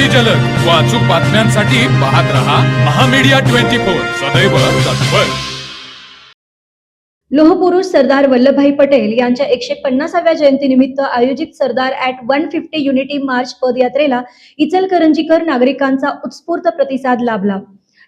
अति जलद. व अचूक बातम्यांसाठी पाहत रहा महामीडिया ट्वेंटी फोर. सदैव तत्पर. लोहपुरुष सरदार वल्लभभाई पटेल यांच्या एकशे पन्नासाव्या जयंतीनिमित्त आयोजित Sardar at one fifty unity march पदयात्रेला इचलकरंजीकर नागरिकांचा उत्स्फूर्त प्रतिसाद लाभला.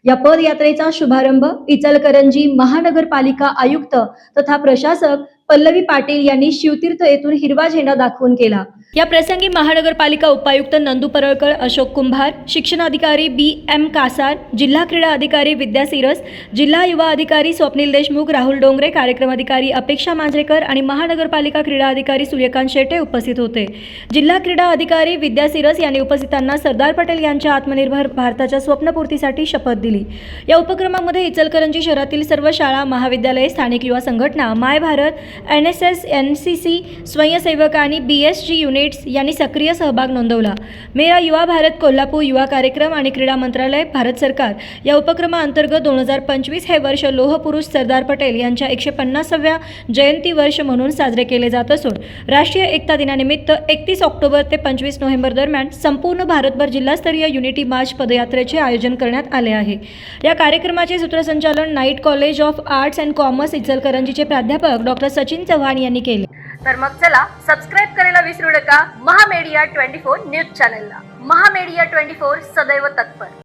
या पदयात्रेचा शुभारंभ इचलकरंजी महानगरपालिका आयुक्त तथा प्रशासक पल्लवी पाटील यांनी शिवतीर्थ येथून हिरवा झेंडा दाखवून केला. या प्रसंगी महानगरपालिका उपायुक्त नंदू परळकर अशोक कुंभार शिक्षणाधिकारी बी एम कासार जिल्हा क्रीडा अधिकारी विद्या सिरस जिल्हा युवा अधिकारी स्वप्नील देशमुख राहुल डोंगरे कार्यक्रम अधिकारी अपेक्षा मांजरेकर आणि महानगरपालिका क्रीडा अधिकारी सूर्यकांत शेटे उपस्थित होते. जिल्हा क्रीडा अधिकारी विद्या सिरस यांनी उपस्थितांना सरदार पटेल यांच्या आत्मनिर्भर भारताच्या स्वप्नपूर्तीसाठी शपथ दिली. या उपक्रमामध्ये इचलकरंजी शहरातील सर्व शाळा महाविद्यालये स्थानिक युवा संघटना my Bharat N S S N C C स्वयंसेवक आणि बी एस जी युनिट्स यांनी सक्रिय सहभाग नोंदवला. मेरा युवा भारत कोल्हापूर युवा कार्यक्रम आणि क्रीडा मंत्रालय भारत सरकार या उपक्रमाअंतर्गत दोन हजार पंचवीस हे वर्ष लोहपुरुष सरदार पटेल यांच्या एकशे पन्नासाव्या जयंती वर्ष म्हणून साजरे केले जात असून राष्ट्रीय एकता दिनानिमित्त एकतीस ऑक्टोबर ते पंचवीस नोव्हेंबर दरम्यान संपूर्ण भारतभर जिल्हास्तरीय युनिटी मार्च पदयात्रेचे आयोजन करण्यात आले आहे. या कार्यक्रमाचे सूत्रसंचालन night college of arts and commerce इचलकरंजीचे प्राध्यापक डॉक्टर सचिन चव्हाण यांनी केले. तर मग चला सबस्क्राईब करायला विसरू नका. महामेडिया ट्वेंटी फोर न्यूज चॅनलला महामेडिया ट्वेंटी फोर सदैव तत्पर.